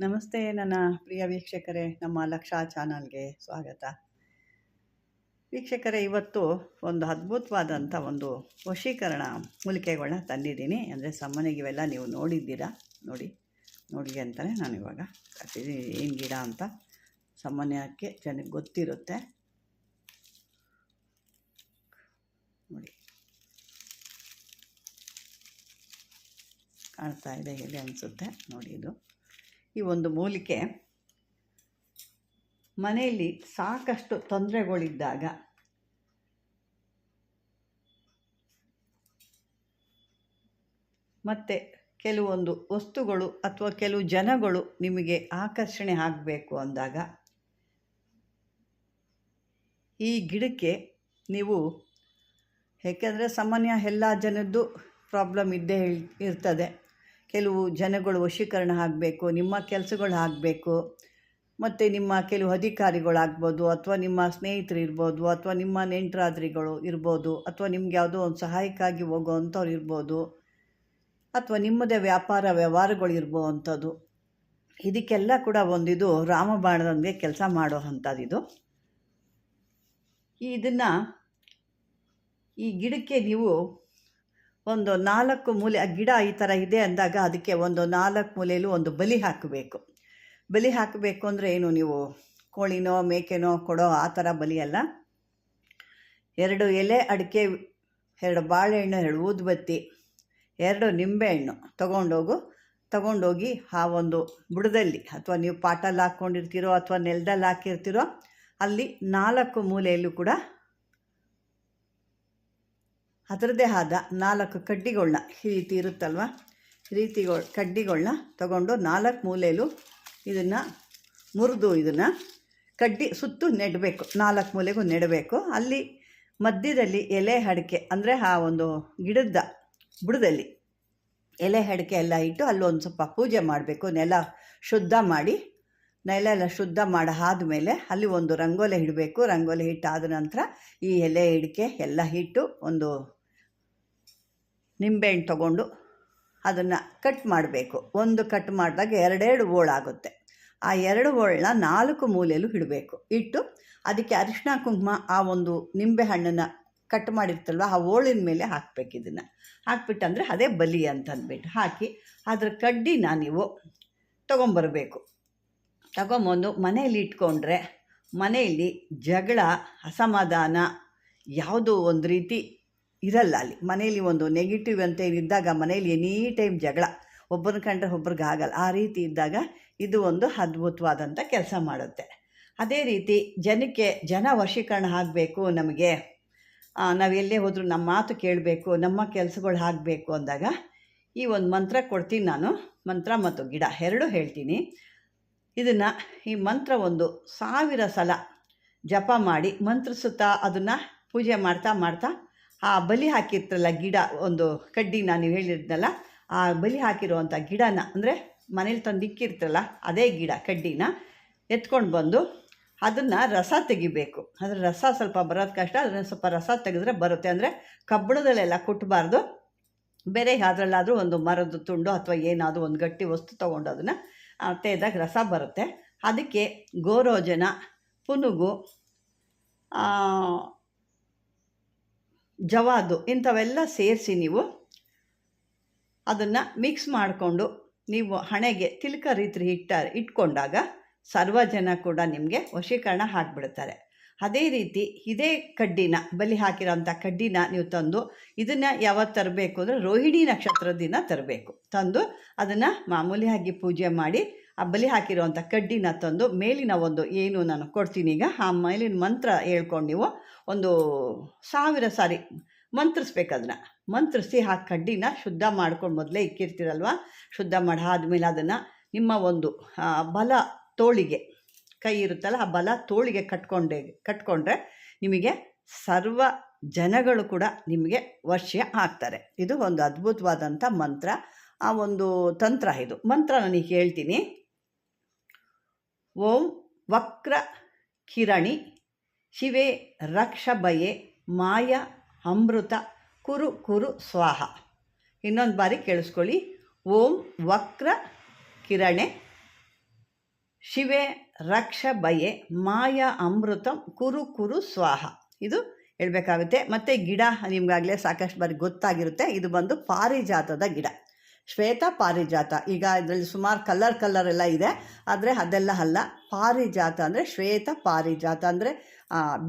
ನಮಸ್ತೆ ನನ್ನ ಪ್ರಿಯ ವೀಕ್ಷಕರೇ, ನಮ್ಮ ಲಕ್ಷಾ ಚಾನಲ್ಗೆ ಸ್ವಾಗತ. ವೀಕ್ಷಕರೇ, ಇವತ್ತು ಒಂದು ಅದ್ಭುತವಾದಂಥ ಒಂದು ವಶೀಕರಣ ಮೂಲಿಕೆಗಳನ್ನ ತಂದಿದ್ದೀನಿ. ಅಂದರೆ ಸಾಮಾನ್ಯವಾಗಿ ಇವೆಲ್ಲ ನೀವು ನೋಡಿದ್ದೀರಾ? ನೋಡಿ ನೋಡಿ ಅಂತಲೇ ನಾನು ಇವಾಗ ಕಟ್ಟಿದ್ದೀನಿ. ಏನು ಗಿಡ ಅಂತ ಸಾಮಾನ್ಯಕ್ಕೆ ಜನಕ್ಕೆ ಗೊತ್ತಿರುತ್ತೆ. ನೋಡಿ. ಕಾಣ್ತಾ ಇದೆ ಹೇಳಿ ಅನಿಸುತ್ತೆ? ನೋಡಿ ಇದು. ಈ ಒಂದು ಮೂಲಿಕೆ ಮನೆಯಲ್ಲಿ ಸಾಕಷ್ಟು ತೊಂದರೆಗಳಿದ್ದಾಗ ಮತ್ತು ಕೆಲವೊಂದು ವಸ್ತುಗಳು ಅಥವಾ ಕೆಲವು ಜನಗಳು ನಿಮಗೆ ಆಕರ್ಷಣೆ ಆಗಬೇಕು ಅಂದಾಗ ಈ ಗಿಡಕ್ಕೆ ನೀವು ಏಕೆಂದರೆ ಸಾಮಾನ್ಯ ಎಲ್ಲ ಜನದ್ದು ಪ್ರಾಬ್ಲಮ್ ಇದ್ದೇ ಇರ್ತದೆ. ಕೆಲವು ಜನಗಳು ವಶೀಕರಣ ಆಗಬೇಕು, ನಿಮ್ಮ ಕೆಲಸಗಳು ಆಗಬೇಕು, ಮತ್ತು ನಿಮ್ಮ ಕೆಲವು ಅಧಿಕಾರಿಗಳಾಗ್ಬೋದು ಅಥವಾ ನಿಮ್ಮ ಸ್ನೇಹಿತರು ಇರ್ಬೋದು, ಅಥವಾ ನಿಮ್ಮ ನೆಂಟರಾದ್ರಿಗಳು ಇರ್ಬೋದು, ಅಥವಾ ನಿಮ್ಗೆ ಯಾವುದೋ ಒಂದು ಸಹಾಯಕ್ಕಾಗಿ ಹೋಗೋವಂಥವ್ರು ಇರ್ಬೋದು, ಅಥವಾ ನಿಮ್ಮದೇ ವ್ಯಾಪಾರ ವ್ಯವಹಾರಗಳು ಇರ್ಬೋವಂಥದ್ದು. ಇದಕ್ಕೆಲ್ಲ ಕೂಡ ಒಂದಿದು ರಾಮಬಾಣದಂಗೆ ಕೆಲಸ ಮಾಡೋ ಅಂಥದ್ದಿದು ಇದನ್ನು ಈ ಗಿಡಕ್ಕೆ ನೀವು ಒಂದು ನಾಲ್ಕು ಮೂಲೆ, ಆ ಗಿಡ ಈ ಥರ ಇದೆ ಅಂದಾಗ ಅದಕ್ಕೆ ಒಂದು ನಾಲ್ಕು ಮೂಲೆಯಲ್ಲೂ ಒಂದು ಬಲಿ ಹಾಕಬೇಕು. ಬಲಿ ಹಾಕಬೇಕು ಅಂದರೆ ಏನು? ನೀವು ಕೋಳಿನೋ, ಮೇಕೆನೋ ಕೊಡೋ ಆ ಥರ ಬಲಿ ಅಲ್ಲ. ಎರಡು ಎಲೆ, ಅಡಿಕೆ, ಎರಡು ಬಾಳೆಹಣ್ಣು, ಎರಡು ಊದುಬತ್ತಿ, ಎರಡು ನಿಂಬೆಹಣ್ಣು ತಗೊಂಡೋಗು. ತಗೊಂಡೋಗಿ ಆ ಒಂದು ಬುಡದಲ್ಲಿ ಅಥವಾ ನೀವು ಪಾಟಲ್ಲಿ ಹಾಕ್ಕೊಂಡಿರ್ತೀರೋ ಅಥವಾ ನೆಲದಲ್ಲಿ ಹಾಕಿರ್ತೀರೋ, ಅಲ್ಲಿ ನಾಲ್ಕು ಮೂಲೆಯಲ್ಲೂ ಕೂಡ ಅದರದ್ದೇ ಆದ ನಾಲ್ಕು ಕಡ್ಡಿಗಳನ್ನ ಈ ರೀತಿ ಇರುತ್ತಲ್ವ? ರೀತಿಗಳು ಕಡ್ಡಿಗಳನ್ನ ತಗೊಂಡು ನಾಲ್ಕು ಮೂಲೆಯಲ್ಲೂ ಇದನ್ನು ಮುರಿದು ಇದನ್ನು ಕಡ್ಡಿ ಸುತ್ತು ನೆಡಬೇಕು. ನಾಲ್ಕು ಮೂಲೆಗೂ ನೆಡಬೇಕು. ಅಲ್ಲಿ ಮಧ್ಯದಲ್ಲಿ ಎಲೆ ಅಡಿಕೆ ಅಂದರೆ ಆ ಒಂದು ಗಿಡದ ಬುಡದಲ್ಲಿ ಎಲೆ ಅಡಿಕೆ ಎಲ್ಲ ಇಟ್ಟು ಅಲ್ಲೊಂದು ಸ್ವಲ್ಪ ಪೂಜೆ ಮಾಡಬೇಕು. ನೆಲ ಶುದ್ಧ ಮಾಡಿ, ನೆಲ ಎಲ್ಲ ಶುದ್ಧ ಮಾಡಿ ಆದಮೇಲೆ ಅಲ್ಲಿ ಒಂದು ರಂಗೋಲೆ ಇಡಬೇಕು. ರಂಗೋಲಿ ಇಟ್ಟಾದ ನಂತರ ಈ ಎಲೆ ಅಡಿಕೆ ಎಲ್ಲ ಇಟ್ಟು ಒಂದು ನಿಂಬೆಹಣ್ಣು ತಗೊಂಡು ಅದನ್ನು ಕಟ್ ಮಾಡಬೇಕು. ಒಂದು ಕಟ್ ಮಾಡಿದಾಗ ಎರಡೆರಡು ಹೋಳಾಗುತ್ತೆ ಆ ಎರಡು ಓಳನ್ನ ನಾಲ್ಕು ಮೂಲೆಯಲ್ಲೂ ಇಡಬೇಕು. ಇಟ್ಟು ಅದಕ್ಕೆ ಅರಿಶಿನ ಕುಂಕುಮ ಆ ಒಂದು ನಿಂಬೆ ಹಣ್ಣನ್ನು ಕಟ್ ಮಾಡಿರ್ತಲ್ವ ಆ ಓಳಿನ ಮೇಲೆ ಹಾಕ್ಬೇಕು ಇದನ್ನು. ಹಾಕ್ಬಿಟ್ಟಂದರೆ ಅದೇ ಬಲಿ ಅಂತ ಅಂದ್ಬಿಟ್ಟು ಹಾಕಿ ಅದ್ರ ಕಡ್ಡಿನ ನೀವು ತೊಗೊಂಬರಬೇಕು. ತಗೊಂಬಂದು ಮನೆಯಲ್ಲಿ ಇಟ್ಕೊಂಡ್ರೆ ಮನೆಯಲ್ಲಿ ಜಗಳ, ಅಸಮಾಧಾನ ಯಾವುದೋ ಒಂದು ರೀತಿ ಇರಲ್ಲ ಅಲ್ಲಿ. ಮನೆಯಲ್ಲಿ ಒಂದು ನೆಗೆಟಿವ್ ಅಂತ ಇದ್ದಾಗ ಮನೆಯಲ್ಲಿ ಎನಿ ಟೈಮ್ ಜಗಳ. ಒಬ್ಬರನ್ನ ಕಂಡ್ರೆ ಒಬ್ರಿಗೆ ಆಗಲ್ಲ. ಆ ರೀತಿ ಇದ್ದಾಗ ಇದು ಒಂದು ಅದ್ಭುತವಾದಂಥ ಕೆಲಸ ಮಾಡುತ್ತೆ. ಅದೇ ರೀತಿ ಜನಕ್ಕೆ ಜನ ವಶೀಕರಣ ಆಗಬೇಕು ನಮಗೆ. ನಾವು ಎಲ್ಲೇ ಹೋದರೂ ನಮ್ಮ ಮಾತು ಕೇಳಬೇಕು, ನಮ್ಮ ಕೆಲಸಗಳು ಆಗಬೇಕು ಅಂದಾಗ ಈ ಒಂದು ಮಂತ್ರ ಕೊಡ್ತೀನಿ ನಾನು. ಮಂತ್ರ ಮತ್ತು ಗಿಡ, ಎರಡೂ ಹೇಳ್ತೀನಿ. ಇದನ್ನು ಈ ಮಂತ್ರ ಒಂದು ಸಾವಿರ ಸಲ ಜಪ ಮಾಡಿ, ಮಂತ್ರಿಸುತ್ತಾ ಅದನ್ನು ಪೂಜೆ ಮಾಡ್ತಾ ಮಾಡ್ತಾ ಆ ಬಲಿ ಹಾಕಿರ್ತಲ್ಲ ಗಿಡ, ಒಂದು ಕಡ್ಡಿನ ನೀವು ಹೇಳಿದ್ನಲ್ಲ, ಆ ಬಲಿ ಹಾಕಿರುವಂಥ ಗಿಡನ, ಅಂದರೆ ಮನೇಲಿ ತಂದು ಇಕ್ಕಿರ್ತಲ್ಲ ಅದೇ ಗಿಡ, ಕಡ್ಡಿನ, ಎತ್ಕೊಂಡು ಬಂದು ಅದನ್ನು ರಸ ತೆಗಿಬೇಕು. ಅದರ ರಸ ಸ್ವಲ್ಪ ಬರೋದು ಕಷ್ಟ ಅದನ್ನು ಸ್ವಲ್ಪ ರಸ ತೆಗೆದ್ರೆ ಬರುತ್ತೆ. ಅಂದರೆ ಕಬ್ಬಣದಲ್ಲೆಲ್ಲ ಕುಟ್ಟಬಾರ್ದು ಬೇರೆ ಯಾವುದ್ರಲ್ಲಾದರೂ ಒಂದು ಮರದ ತುಂಡು ಅಥವಾ ಏನಾದರೂ ಒಂದು ಗಟ್ಟಿ ವಸ್ತು ತೊಗೊಂಡು ಅದನ್ನು ತೆಗೆದಾಗ ರಸ ಬರುತ್ತೆ. ಅದಕ್ಕೆ ಗೋರೋಜನ, ಪುನುಗು ಜವಾದು ಇಂಥವೆಲ್ಲ ಸೇರಿಸಿ ನೀವು ಅದನ್ನು ಮಿಕ್ಸ್ ಮಾಡಿಕೊಂಡು ನೀವು ಹಣೆಗೆ ತಿಲಕ ರೀತಿ ಇಟ್ಟ ಇಟ್ಕೊಂಡಾಗ ಸರ್ವ ಜನ ಕೂಡ ನಿಮಗೆ ವಶೀಕರಣ ಹಾಕಿಬಿಡ್ತಾರೆ ಅದೇ ರೀತಿ ಇದೇ ಕಡ್ಡಿನ, ಬಲಿ ಹಾಕಿರೋಂಥ ಕಡ್ಡಿನ ನೀವು ತಂದು ಇದನ್ನು ಯಾವತ್ತು ತರಬೇಕು ಅಂದರೆ ರೋಹಿಣಿ ನಕ್ಷತ್ರದ ದಿನ ತರಬೇಕು. ತಂದು ಅದನ್ನು ಮಾಮೂಲಿಯಾಗಿ ಪೂಜೆ ಮಾಡಿ ಆ ಬಲಿ ಹಾಕಿರುವಂಥ ಕಡ್ಡಿನ ತಂದು ಮೇಲಿನ ಒಂದು ಏನು ನಾನು ಕೊಡ್ತೀನಿ ಈಗ, ಆ ಮೇಲಿನ ಮಂತ್ರ ಹೇಳ್ಕೊಂಡು ನೀವು ಒಂದು ಸಾವಿರ ಸಾರಿ ಮಂತ್ರಿಸ್ಬೇಕು ಅದನ್ನು. ಮಂತ್ರಿಸಿ ಆ ಕಡ್ಡಿನ ಶುದ್ಧ ಮಾಡ್ಕೊಂಡು ಮೊದಲೇ ಇಕ್ಕಿರ್ತೀರಲ್ವ? ಶುದ್ಧ ಮಾಡಿ, ಆದಮೇಲೆ ಅದನ್ನು ನಿಮ್ಮ ಒಂದು ಬಲ ತೋಳಿಗೆ, ಕೈ ಇರುತ್ತಲ್ಲ ಆ ಬಲ ತೋಳಿಗೆ ಕಟ್ಕೊಂಡೆ, ಕಟ್ಕೊಂಡ್ರೆ ನಿಮಗೆ ಸರ್ವ ಜನಗಳು ಕೂಡ ನಿಮಗೆ ವರ್ಷ ಆಗ್ತಾರೆ. ಇದು ಒಂದು ಅದ್ಭುತವಾದಂಥ ಮಂತ್ರ. ಆ ಒಂದು ತಂತ್ರ ಇದು. ಮಂತ್ರ ನನಗೆ ಹೇಳ್ತೀನಿ. ಓಂ ವಕ್ರ ಕಿರಣಿ ಶಿವೆ ರಕ್ಷಭಯೆ ಮಾಯ ಅಮೃತ ಕುರು ಕುರು ಸ್ವಾಹ. ಇನ್ನೊಂದು ಬಾರಿ ಕೇಳಿಸ್ಕೊಳ್ಳಿ. ಓಂ ವಕ್ರ ಕಿರಣೆ ಶಿವೆ ರಕ್ಷ ಬಯೆ ಮಾಯ ಅಮೃತಂ ಕುರು ಕುರು ಸ್ವಾಹ. ಇದು ಹೇಳಬೇಕಾಗುತ್ತೆ. ಮತ್ತು ಗಿಡ ನಿಮಗಾಗಲೇ ಸಾಕಷ್ಟು ಬಾರಿ ಗೊತ್ತಾಗಿರುತ್ತೆ. ಇದು ಬಂದು ಪಾರಿಜಾತದ ಗಿಡ. ಶ್ವೇತ ಪಾರಿಜಾತ. ಈಗ ಇದರಲ್ಲಿ ಸುಮಾರು ಕಲರ್ ಕಲರ್ ಎಲ್ಲ ಇದೆ. ಆದರೆ ಅದೆಲ್ಲ ಅಲ್ಲ. ಪಾರಿಜಾತ ಅಂದರೆ ಶ್ವೇತ ಪಾರಿಜಾತ ಅಂದರೆ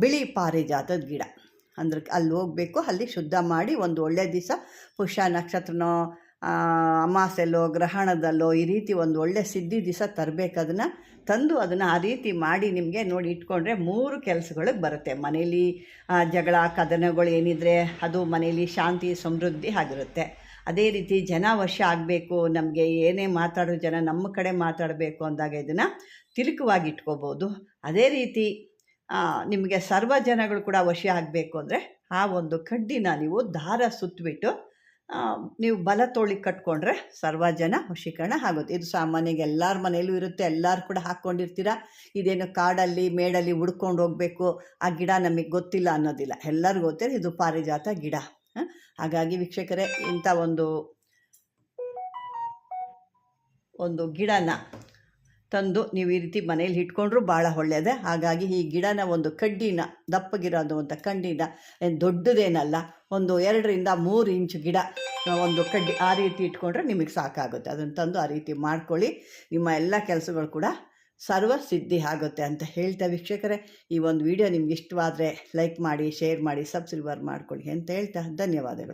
ಬಿಳಿ ಪಾರಿಜಾತದ ಗಿಡ. ಅಂದ್ರೆ ಅಲ್ಲಿ ಹೋಗಬೇಕು, ಅಲ್ಲಿ ಶುದ್ಧ ಮಾಡಿ ಒಂದು ಒಳ್ಳೆಯ ದಿವಸ ಪುಷ್ಯ ನಕ್ಷತ್ರನೋ ಅಮಾಸೆಲ್ಲೋ ಗ್ರಹಣದಲ್ಲೋ ಈ ರೀತಿ ಒಂದು ಒಳ್ಳೆ ಸಿದ್ಧಿ ದಿವಸ ತರಬೇಕು ಅದನ್ನು ತಂದು ಅದನ್ನು ಆ ರೀತಿ ಮಾಡಿ ನಿಮಗೆ ನೋಡಿ ಇಟ್ಕೊಂಡ್ರೆ ಮೂರು ಕೆಲಸಗಳಿಗೆ ಬರುತ್ತೆ. ಮನೇಲಿ ಜಗಳ, ಕದನಗಳು ಏನಿದ್ರೆ ಅದು ಮನೇಲಿ ಶಾಂತಿ, ಸಮೃದ್ಧಿ ಆಗಿರುತ್ತೆ. ಅದೇ ರೀತಿ ಜನ ವಶ ಆಗಬೇಕು, ನಮಗೆ ಏನೇ ಮಾತಾಡೋ ಜನ ನಮ್ಮ ಕಡೆ ಮಾತಾಡಬೇಕು ಅಂದಾಗ ಇದನ್ನು ತಿಲಕವಾಗಿ ಇಟ್ಕೋಬೋದು. ಅದೇ ರೀತಿ ನಿಮಗೆ ಸರ್ವ ಜನಗಳು ಕೂಡ ವಶ ಆಗಬೇಕು ಅಂದರೆ ಆ ಒಂದು ಕಡ್ಡಿನ ನೀವು ದಾರ ಸುತ್ತಬಿಟ್ಟು ನೀವು ಬಲ ತೋಳಿಗೆ ಕಟ್ಕೊಂಡ್ರೆ ಸರ್ವ ಜನ ವಶೀಕರಣ ಆಗುತ್ತೆ ಇದು ಸಾಮಾನ್ಯವಾಗಿ ಎಲ್ಲರ ಮನೆಯಲ್ಲೂ ಇರುತ್ತೆ, ಎಲ್ಲರೂ ಕೂಡ ಹಾಕ್ಕೊಂಡಿರ್ತೀರ ಇದೇನು ಕಾಡಲ್ಲಿ, ಮೇಡಲ್ಲಿ ಹುಡ್ಕೊಂಡು ಹೋಗಬೇಕು, ಆ ಗಿಡ ನಮಗೆ ಗೊತ್ತಿಲ್ಲ ಅನ್ನೋದಿಲ್ಲ. ಎಲ್ಲರಿಗೂ ಗೊತ್ತಿಲ್ಲ ಇದು ಪಾರಿಜಾತ ಗಿಡ? ಹಾಗಾಗಿ ವೀಕ್ಷಕರೇ, ಇಂಥ ಒಂದು ಒಂದು ಗಿಡನ ತಂದು ನೀವು ಈ ರೀತಿ ಮನೇಲಿ ಇಟ್ಕೊಂಡ್ರೂ ಭಾಳ ಒಳ್ಳೆಯದೆ ಹಾಗಾಗಿ ಈ ಗಿಡನ ಒಂದು ಕಡ್ಡಿನ ದಪ್ಪಗಿರೋದು ಅಂತ ಕಂಡಿನ ಏನು ದೊಡ್ಡದೇನಲ್ಲ, ಒಂದು ಎರಡರಿಂದ ಮೂರು ಇಂಚು ಗಿಡ ಒಂದು ಕಡ್ಡಿ ಆ ರೀತಿ ಇಟ್ಕೊಂಡ್ರೆ ನಿಮಗೆ ಸಾಕಾಗುತ್ತೆ. ಅದನ್ನು ತಂದು ಆ ರೀತಿ ಮಾಡ್ಕೊಳ್ಳಿ. ನಿಮ್ಮ ಎಲ್ಲ ಕೆಲಸಗಳು ಕೂಡ ಸರ್ವ ಸಿದ್ಧಿ ಆಗುತ್ತೆ ಅಂತ ಹೇಳ್ತಾ ವೀಕ್ಷಕರೇ, ಈ ಒಂದು ವಿಡಿಯೋ ನಿಮ್ಗೆ ಇಷ್ಟವಾದರೆ ಲೈಕ್ ಮಾಡಿ ಶೇರ್ ಮಾಡಿ ಸಬ್ಸ್ಕ್ರೈಬರ್ ಮಾಡ್ಕೊಳ್ಳಿ ಅಂತ ಹೇಳ್ತಾ ಧನ್ಯವಾದಗಳು.